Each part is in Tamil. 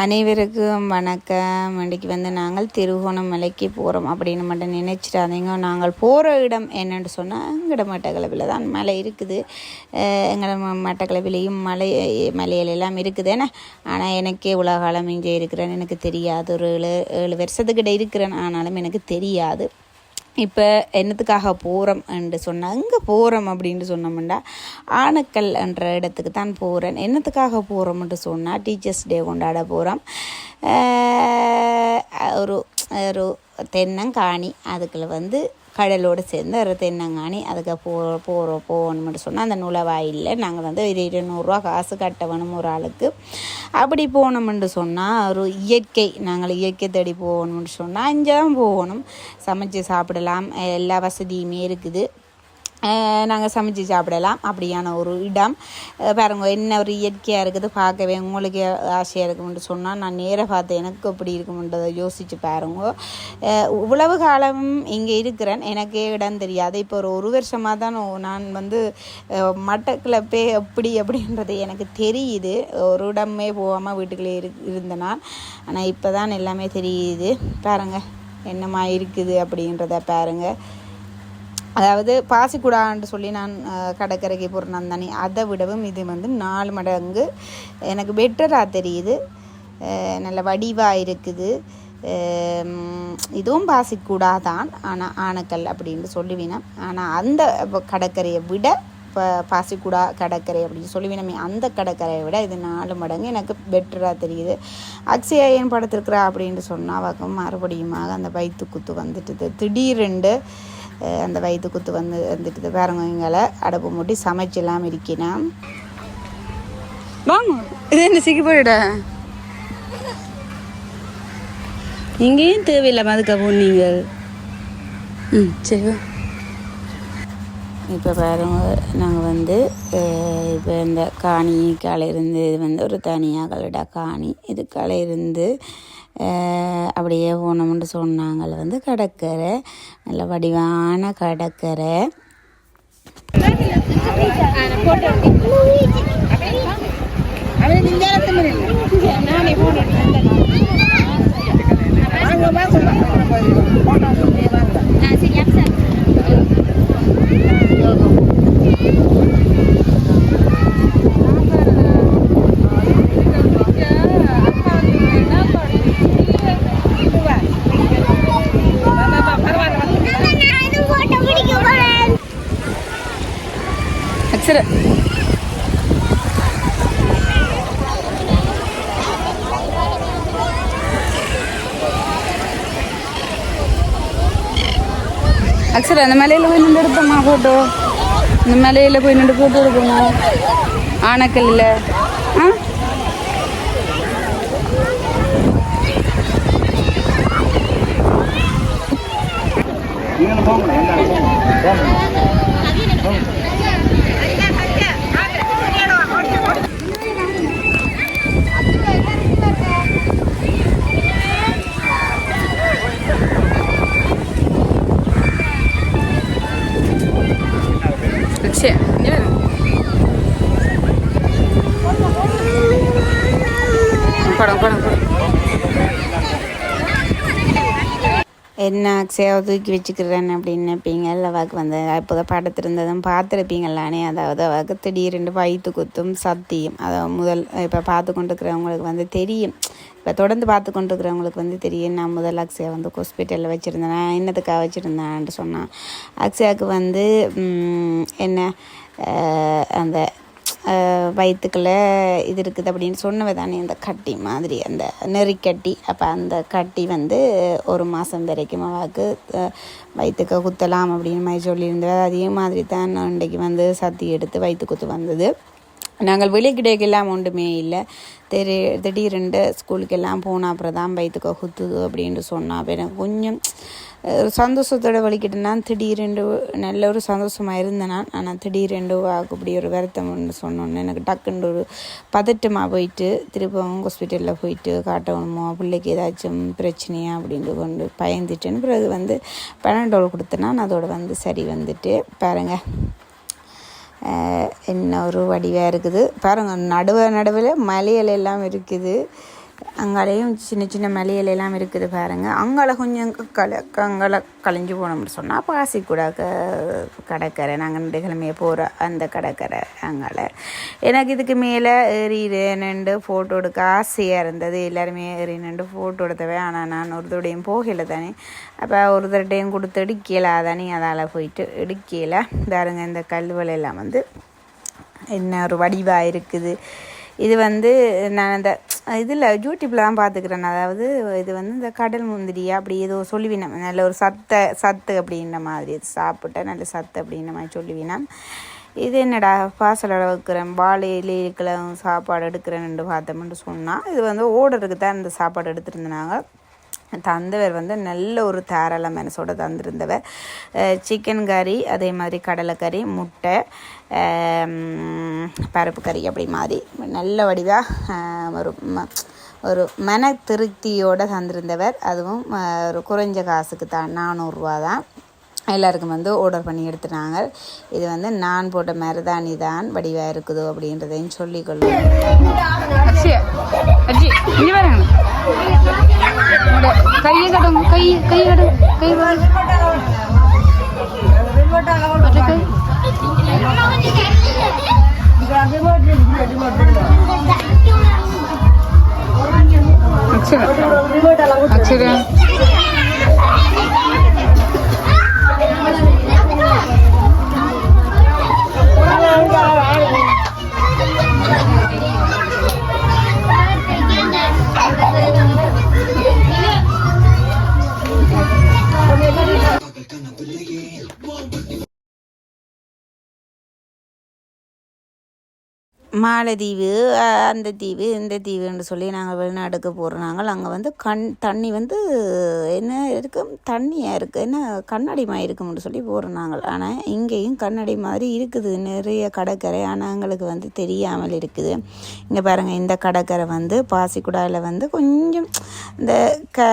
அனைவருக்கும் வணக்கம். இன்றைக்கு வந்து நாங்கள் திருகோணம் மலைக்கு போகிறோம் அப்படின்னு மட்டும் நினச்சிடாதீங்க. நாங்கள் போகிற இடம் என்னென்னு சொன்னால் எங்களோட மட்டக்களவில் தான் மலை இருக்குது. எங்களோட மட்டக்களவிலையும் மலை மலைகள் எல்லாம் இருக்குது. ஏன்னா ஆனால் எனக்கே உலகாலம் இங்கே இருக்கிறேன்னு எனக்கு தெரியாது. ஒரு ஏழு ஏழு வருஷத்துக்கிட்ட இருக்கிறேன். ஆனாலும் எனக்கு தெரியாது. இப்போ என்னத்துக்காக போகிறோம் என்று சொன்னால் அங்கே போகிறோம் அப்படின்னு சொன்னோம்னா ஆனக்கல் என்ற இடத்துக்கு தான் போகிறேன் என்னத்துக்காக போகிறோம்ன்ட்டு சொன்னால் டீச்சர்ஸ் டே கொண்டாட போகிறோம் ஒரு ஒரு தென்னங்காணி. அதுக்குள்ள வந்து கடலோடு சேர்ந்து ஒரு தென்னங்காணி. அதுக்கு போ போகிறோம் போகணும்னு சொன்னால் அந்த நுழைவாயிலில். நாங்கள் வந்து ஒரு இருநூறுவா காசு கட்ட வேணும் ஒரு ஆளுக்கு. அப்படி போகணும்னு சொன்னால் ஒரு இயற்கை நாங்கள் இயற்கை தேடி போகணும்னு சொன்னால் அஞ்சு தான் போகணும். சமைச்சு சாப்பிடலாம். எல்லா வசதியுமே இருக்குது. நாங்கள் சமைச்சு சாப்பிடலாம். அப்படியான ஒரு இடம். பாருங்க என்ன ஒரு இயற்கையாக இருக்குது பார்க்கவே உங்களுக்கு ஆசையாக இருக்கும்னு சொன்னால் நான் நேராக பார்த்து எனக்கு எப்படி இருக்கும்ன்றதை யோசித்து பாருங்க. இவ்வளவு காலம் இங்கே இருக்கிறேன். எனக்கே இடம் தெரியாது. இப்போ ஒரு ஒரு வருஷமாக தான் நான் வந்து மட்டக்கில் மட்டக்களப்பே எப்படி அப்படின்றது எனக்கு தெரியுது. ஒரு இடமே போகாமல் வீட்டுக்குள்ளே இரு இருந்தேன் நான் ஆனால் இப்போ தான் எல்லாமே தெரியுது. பாருங்க என்னமா இருக்குது அப்படின்றத பாருங்கள் அதாவது பாசிக்குடான்னு சொல்லி நான் கடற்கரைக்கு போகிறேன் தானே அதை விடவும் இது வந்து நாலு மடங்கு எனக்கு பெட்டராக தெரியுது. நல்ல வடிவாக இருக்குது. இதுவும் பாசிக்குடா தான். ஆனால் ஆனக்கல் அப்படின்னு சொல்லுவினேன் ஆனால் அந்த கடற்கரையை விட இப்போ பாசிக்குடா கடற்கரை அப்படின்னு சொல்லுவினமே அந்த கடற்கரையை விட இது நாலு மடங்கு எனக்கு பெட்டராக தெரியுது. அக்ஷயா ஏன் படுத்திருக்கிறா அப்படின்னு சொன்னால் அவக்கும் மறுபடியுமாக அந்த வயிற்று குத்து வந்துட்டுது. திடீரெண்டு அந்த வயிற்று குத்து வந்து வந்துட்டுது பாருங்க எங்களை அடப்பு மூட்டி சமைச்செல்லாம் இருக்கணும் வாங்க. இது என்ன சிக்கி போயிட இங்கேயும் தேவையில்லாம அதுக்கு போனீங்க ம் சரி இப்போ பாருங்க நாங்கள் வந்து இப்போ இந்த காணி களை இருந்து இது வந்து ஒரு தனியாகளோட காணி. இது களை இருந்து அஹ், அப்படியே போனோம்னு சொன்னாங்கள் வந்து கடற்கரை நல்ல வடிவான கடற்கரை Thank you. அந்த மலையில் போய் நின்று எடுப்போம்மா ஃபோட்டோ இந்த மலையில் போய் நின்று ஃபோட்டோ என்ன அக்ஷயாவை தூக்கி வச்சுக்கிறேன் அப்படின்னு நினைப்பீங்க அவாக்கு வந்து இப்போ படுத்திருந்ததும் பார்த்துருப்பீங்களானே அதாவது அவாக்கு திடீரென்று வயிற்று குத்தும் சத்தியம். அதை முதல் இப்போ பார்த்து கொண்டிருக்கிறவங்களுக்கு வந்து தெரியும். இப்போ தொடர்ந்து பார்த்து கொண்டிருக்கிறவங்களுக்கு வந்து தெரியும் நான் முதல் அக்ஷயா வந்து ஹாஸ்பிட்டலில் வச்சுருந்தேன் நான் என்னத்துக்காக வச்சுருந்தேன்ட்டு சொன்னான். அக்ஷயாவுக்கு வந்து என்ன அந்த வயிற்றுக்குள்ள இது இருக்குது அப்படின்னு சொன்னவ தானே அந்த கட்டி மாதிரி அந்த நெறிக்கட்டி. அப்போ அந்த கட்டி வந்து ஒரு மாதம் வரைக்கும் அவாவுக்கு வயிற்றுக்க வயிற்றுக்கு குத்தலாம் அப்படின்னு மாதிரி சொல்லியிருந்தது அதே மாதிரி தான் இன்றைக்கு வந்து சத்தி எடுத்து வயிற்று குத்து வந்தது. நாங்கள் வெளிக்கிடைக்கெல்லாம் ஒன்றுமே இல்லை. தெரி திடீரெண்டு ஸ்கூலுக்கெல்லாம் போன அப்புறம் தான் வயிற்றுக்கு குத்துது அப்படின்னு சொன்னால் எனக்கு கொஞ்சம் சந்தோஷத்தோடு சந்தோஷத்தோட வலிக்கிட்டேன்னா திடீரெண்டு நல்ல ஒரு சந்தோஷமாக இருந்தேன் நான் ஆனால் திடீரெண்டு வாக்கு அப்படி ஒரு வருத்தம்னு சொன்னோன்னே எனக்கு டக்குன்னு ஒரு பதட்டமாக போயிட்டு திருப்பவும் ஹாஸ்பிட்டலில் போயிட்டு காட்டணுமோ பிள்ளைக்கு ஏதாச்சும் பிரச்சனையா அப்படின்னு கொண்டு பயந்துட்டேன்னு பிறகு வந்து பன்னெண்டோல் கொடுத்தேன்னா நான் அதோட வந்து சரி வந்துட்டு பாருங்கள் என்ன ஒரு வடிவாக இருக்குது. பாருங்கள் நடுவ நடுவில் மலைகள் எல்லாம் இருக்குது. அங்காலேயும் சின்ன சின்ன மலையிலெல்லாம் இருக்குது பாருங்க. அங்கால கொஞ்சம் கல அங்கால கலைஞ்சு போனோம்னு சொன்னால் பாசிக்கூட க கடற்கரை நாங்கள் ரெண்டு கிழமையை போகிற அந்த கடற்கரை அங்கால. எனக்கு இதுக்கு மேலே ஏறி நின்று ஃபோட்டோ எடுக்க ஆசையாக இருந்தது. எல்லாருமே ஏறி நின்று ஃபோட்டோ எடுத்தவன் ஆனால் நான் ஒரு போகலை தானே. அப்போ ஒரு கொடுத்து எடுக்கல. தானே அதால் போயிட்டு எடுக்கல. பாருங்க இந்த கல்வெளி வந்து என்ன ஒரு வடிவாக இருக்குது. இது வந்து நான் இந்த இதில் யூடியூப்பில் தான் பார்த்துக்கிறேன். அதாவது இது வந்து இந்த கடல் முந்திரியா அப்படி ஏதோ சொல்லுவினம் நல்ல ஒரு சத்தை சத்து அப்படின்ற மாதிரி. இது சாப்பிட்டா நல்ல சத்து அப்படின்ற மாதிரி சொல்லுவினம் இது என்னடா பார்சல் வைக்கிறேன் வாழை இருக்கிற சாப்பாடு எடுக்கிறேன்னு பார்த்தோம்னு சொன்னால் இது வந்து ஓடருக்கு தான் இந்த சாப்பாடு எடுத்துருந்தாங்க தந்தவர் வந்து நல்ல ஒரு தாராள மனசோட தந்திருந்தவர். சிக்கன் கறி அதே மாதிரி கடலைக்கறி முட்டை பருப்பு கறி அப்படி மாதிரி நல்ல வடிவாக ஒரு ம- ஒரு மன திருப்தியோடு தந்திருந்தவர். அதுவும் ஒரு குறைஞ்ச காசுக்கு தான் நானூறுரூவா தான் எல்லாருக்கும் வந்து ஆர்டர் பண்ணி எடுத்துட்டாங்க. இது வந்து நான் போட்ட மருதாணி தான் வடிவாக இருக்குது அப்படின்றதையும் சொல்லிக்கொள்ளும் அக்ஷயா கையை கை கை கடும் கை கை. மாலத்தீவு அந்த தீவு இந்த தீவுன்னு சொல்லி நாங்கள் வெளிநாடுக்கு போகிறோம் நாங்கள் அங்கே வந்து கண் தண்ணி வந்து என்ன இருக்கும் தண்ணியாக இருக்குது என்ன? கண்ணாடி மாதிரி இருக்கும்னு சொல்லி போகிறோம் நாங்கள். ஆனால் இங்கேயும் கண்ணாடி மாதிரி இருக்குது. நிறைய கடற்கரை. ஆனால் எங்களுக்கு வந்து தெரியாமல் இருக்குது. இங்கே பாருங்கள் இந்த கடற்கரை வந்து பாசிக்குடாவில் வந்து கொஞ்சம் இந்த க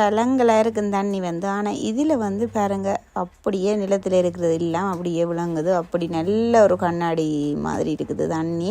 கலங்களாக இருக்கும் தண்ணி வந்து. ஆனால் இதில் வந்து பாருங்க அப்படியே நிலத்தில் இருக்கிறது இல்லாமல் அப்படியே விளங்குது. அப்படி நல்ல ஒரு கண்ணாடி மாதிரி இருக்குது தண்ணி.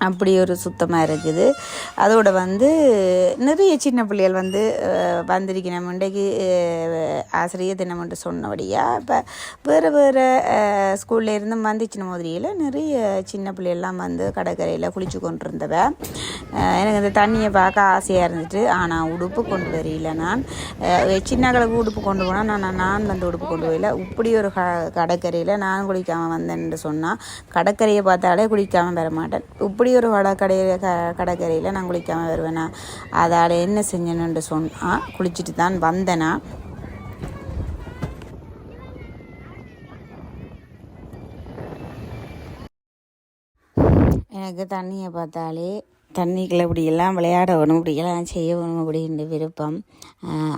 அப்படி ஒரு சுத்தமாக இருக்குது. அதோட வந்து நிறைய சின்ன பிள்ளைகள் வந்து அஹ், வந்திருக்கணும். இன்றைக்கு ஆசிரியர் தினம்ன்ட்டு சொன்னபடியாக இப்போ வேறு வேறு ஸ்கூல்ல இருந்து வந்துச்சின மாதிரியில் நிறைய சின்ன பிள்ளைகள்லாம் வந்து கடற்கரையில் குளிச்சு கொண்டு இருந்தவ எனக்கு இந்த தண்ணியை பார்க்க ஆசையாக இருந்துட்டு ஆனால் உடுப்பு கொண்டு வரையில நான் சின்ன கலக்கு உடுப்பு கொண்டு போனால் நான் நான் வந்து உடுப்பு கொண்டு போயில இப்படி ஒரு க கடற்கரையில் நான் குளிக்காமல் வந்தேன்னு சொன்னால் கடற்கரையை பார்த்தாலே குளிக்காமல் வர மாட்டேன். இப்படி ஒரு கடற்கரையில் க கடற்கரையில் நான் குளிக்காமல் வருவேனா? அதால் என்ன செஞ்சேன்னு சொன்னால் குளிச்சுட்டு தான் வந்தேனா. எனக்கு தண்ணியை பார்த்தாலே தண்ணிக்குள்ள இப்படியெல்லாம் விளையாட வேணும் இப்படியெல்லாம் செய்ய வேணும் அப்படின்ற விருப்பம்.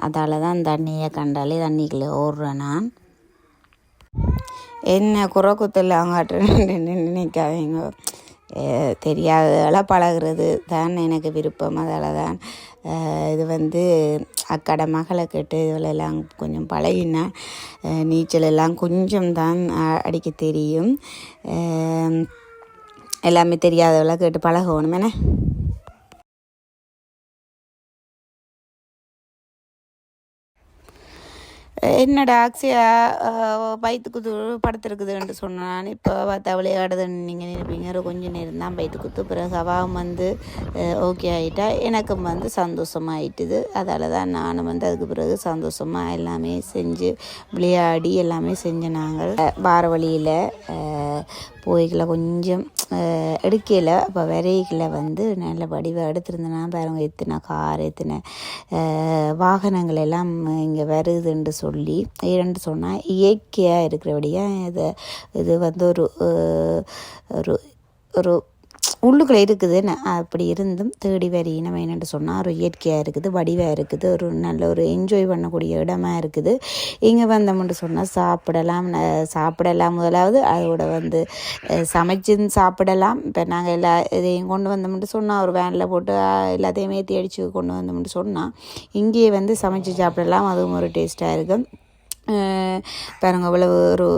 அதால் தான் தண்ணியை கண்டாலே தண்ணிக்குள்ளே ஓடுறேன் நான். என்ன குறை குத்தல் அங்காட்டுன்னு நினைக்காதீங்க. தெரியாததால் பழகிறது பழகுறது தான் எனக்கு விருப்பம். அதால் தான் இது வந்து அக்கடை மகளை கேட்டு இதிலெல்லாம் கொஞ்சம் பழகினா நீச்சல் எல்லாம் கொஞ்சம் தான் அடிக்க தெரியும். எல்லாமே தெரியாதவளை கேட்டு பழகணும். என்ன? என்னடா அக்ஷயா வயிற்று குத்து படுத்துருக்குதுன்னு சொன்னான். இப்போ பார்த்தா விளையாடுதுன்னு நீங்கள் நினைப்பீங்க. கொஞ்சம் நேரம் தான் வயிற்று குத்து பிறகு அவாவும் வந்து ஓகே ஆகிட்டா எனக்கும் வந்து சந்தோஷமாயிட்டுது. அதால் தான் நானும் வந்து அதுக்கு பிறகு சந்தோஷமாக எல்லாமே செஞ்சு விளையாடி எல்லாமே செஞ்சு நாங்கள் வார வழியில் போய்களை கொஞ்சம் எடுக்கல. அப்போ விரைகளை வந்து நல்ல வடிவாக எடுத்திருந்தேன்னா பாருங்க எத்தனை கார் எத்தனை வாகனங்கள் எல்லாம் இங்கே வருதுன்னு சொல்லி ஏன்னு சொன்னால் இயற்கையாக இருக்கிறபடியாக இது இது வந்து ஒரு ஒரு ஒரு உள்ளுக்குள்ளே இருக்குதுன்னு அப்படி இருந்தும் தேடி இனம் என்னென்னு சொன்னால் ஒரு இயற்கையாக இருக்குது வடிவாக இருக்குது ஒரு நல்ல ஒரு என்ஜாய் பண்ணக்கூடிய இடமா இருக்குது. இங்கே வந்தோம்னு சொன்னால் சாப்பிடலாம் சாப்பிடலாம் முதலாவது. அதோட வந்து சமைச்சு சாப்பிடலாம். இப்போ நாங்கள் எல்லா இதையும் கொண்டு வந்தோம்னு சொன்னால் ஒரு வேனில் போட்டு எல்லாத்தையும் ஏற்றி அடித்து கொண்டு வந்தோம்னு சொன்னால் இங்கேயே வந்து சமைச்சு சாப்பிடலாம். அதுவும் ஒரு டேஸ்ட்டாக இருக்கும். பாருங்க அவ்வளவு ஒரு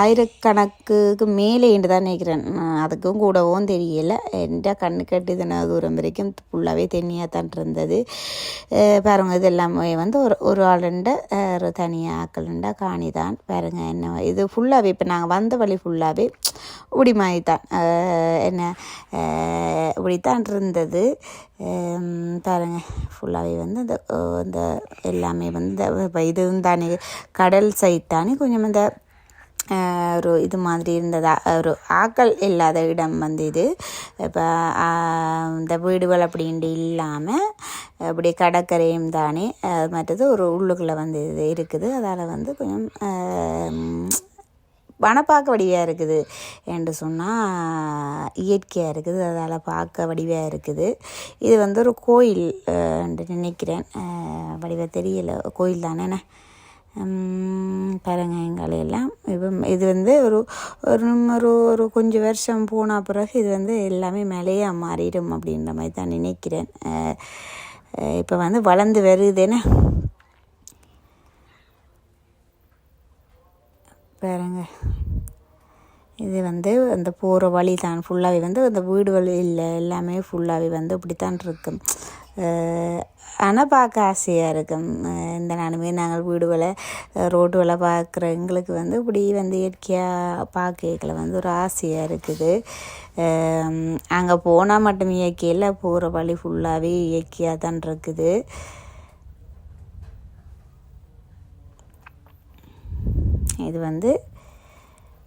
ஆயிரக்கணக்குக்கு ஆயிரக்கணக்குக்கு மேலேன்னு தான் நினைக்கிறேன். அதுக்கும் கூடவும் தெரியல. எந்த கண்ணு கட்டுதுன தூரம் வரைக்கும் ஃபுல்லாகவே தனியாக தான் இருந்தது. பாருங்க இது எல்லாமே வந்து ஒரு ஒரு ஆளுண்ட ஒரு தனியாக ஆக்களுண்ட காணி தான். பாருங்க என்ன இது ஃபுல்லாகவே இப்போ நாங்கள் வந்த வழி ஃபுல்லாகவே இப்படி மாதிரி தான். என்ன இப்படி தான் இருந்தது. பாருங்க ஃபுல்லாகவே வந்து இந்த இந்த எல்லாமே வந்து இந்த இது தானே கடல் சைட் தானே கொஞ்சம் இந்த ஒரு இது மாதிரி இருந்ததா ஒரு ஆக்கள் இல்லாத இடம் வந்து இது. இப்போ இந்த வீடுகள் அப்படின்ட்டு இல்லாமல் அப்படியே கடற்கரையும் தானே மற்றது ஒரு உள்ளுக்குள்ளே வந்து இது இருக்குது. அதால் வந்து கொஞ்சம் அஹ், வனப்பாக்க வடிவாக இருக்குது. என்று சொன்னால் இயற்கையாக இருக்குது. அதால் பார்க்க வடிவாக இருக்குது. இது வந்து ஒரு கோயில் என்று நினைக்கிறேன். வடிவாக வடிவ தெரியல. கோயில் தானேண்ணே பாருங்க எல்லாம். இப்போ இது வந்து ஒரு ஒரு ஒரு ஒரு கொஞ்சம் வருஷம் போன பிறகு இது வந்து எல்லாமே மலையாக மாறிடும் அப்படின்ற மாதிரி தான் நினைக்கிறேன். இப்போ வந்து வளர்ந்து வருதுன்னு பாருங்க. இது வந்து அந்த போகிற வழி தான் ஃபுல்லாகவே வந்து அந்த வீடுகள் இல்லை. எல்லாமே ஃபுல்லாகவே வந்து இப்படித்தான் இருக்கும் ஆனால் பார்க்க ஆசையாக இருக்கும். இந்த நானுமே நாங்கள் ரோடு வலை பார்க்குற எங்களுக்கு வந்து இப்படி வந்து இயற்கையாக பார்க்கல வந்து ஒரு ஆசையாக இருக்குது. அங்கே போனால் மட்டும் இயற்கையில் போகிற வழி ஃபுல்லாகவே இயற்கையாக தான் இருக்குது. இது வந்து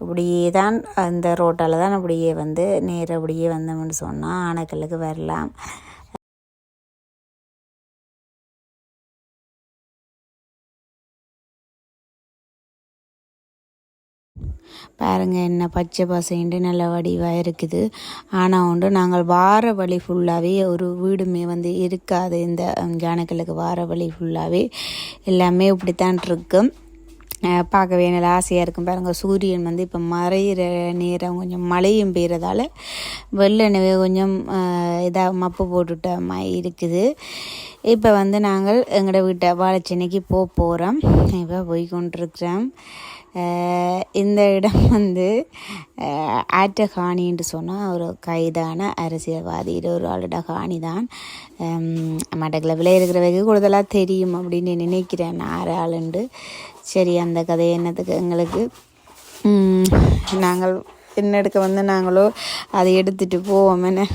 இப்படியே தான் அந்த ரோட்டால் தான் அப்படியே வந்து நேர அப்படியே வந்தோம்னு சொன்னால் ஆனக்கல்லுக்கு வரலாம். பாருங்க என்ன பச்சை பசைன்ட்டு நல்ல வடிவாக இருக்குது. ஆனால் உண்டு நாங்கள் வார வழி ஃபுல்லாகவே ஒரு வீடுமே வந்து இருக்காது. இந்த ஜானக்கல்லுக்கு வார வழி ஃபுல்லாகவே எல்லாமே இப்படித்தான் இருக்கும் பார்க்கவே நல்லா ஆசையாக இருக்கும் பாருங்கள் சூரியன் வந்து இப்போ மறையிற நேரம் கொஞ்சம் மழையும் பெய்கிறதால வெள்ளனவே கொஞ்சம் இதாக மப்பு போட்டுட்ட மாதிரி இருக்குது. இப்போ வந்து நாங்கள் எங்களோட வீட்டை வாழைச்சென்னைக்கு போக போகிறோம் இப்போ போய் கொண்டிருக்கிறோம். இந்த இடம் வந்து அஹ் ஆற்ற சொன்னால் ஒரு கைதான அரசியல்வாதி. இது ஒரு ஆளோட காணி தான். மட்டக்கிழப்பில் இருக்கிறவங்க கூடுதலாக தெரியும் அப்படின்னு நினைக்கிறேன். ஆறு ஆளுண்டு சரி அந்த கதை என்னத்துக்கு எங்களுக்கு? நாங்கள் என்ன எடுக்க வந்து நாங்களோ அதை எடுத்துகிட்டு போவோம்னு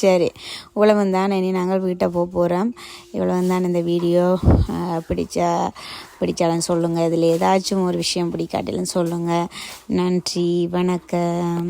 சரி இவ்வளவு தான் இனி நாங்கள் வீட்டை போக போகிறோம் இவ்வளவு தான் இந்த வீடியோ. பிடிச்சா பிடிச்சாலும் சொல்லுங்கள் இதில் ஏதாச்சும் ஒரு விஷயம் பிடிக்காட்டிலும் சொல்லுங்கள் நன்றி வணக்கம்.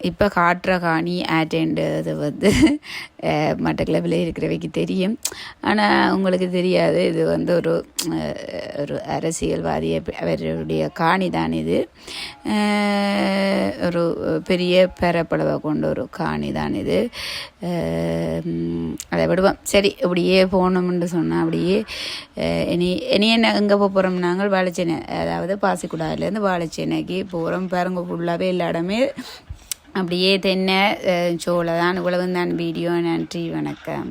இப்போ காட்டுற காணி ஆட்டேன்றது வந்து அஹ், இருக்கிறவைக்கு தெரியும். ஆனால் உங்களுக்கு தெரியாது இது வந்து ஒரு ஒரு அரசியல்வாதி அவருடைய காணி தான் இது ஒரு பெரிய பெறப்படவை கொண்ட ஒரு காணி தான் இது அதை விடுவோம். சரி இப்படியே போகணும்னு சொன்னால் அப்படியே இனி இனி என்ன எங்கே போக போகிறோம் நாங்கள்? வாழைச்சேனை அதாவது பாசிக்குடாவிலேருந்து வாழைச்சேனைக்கு போகிறோம் பாருங்க ஃபுல்லாகவே எல்லா இடமே அப்படியே தென்னை அஹ், சோளம் தான். இவ்வளவு தான் வீடியோ நன்றி வணக்கம்.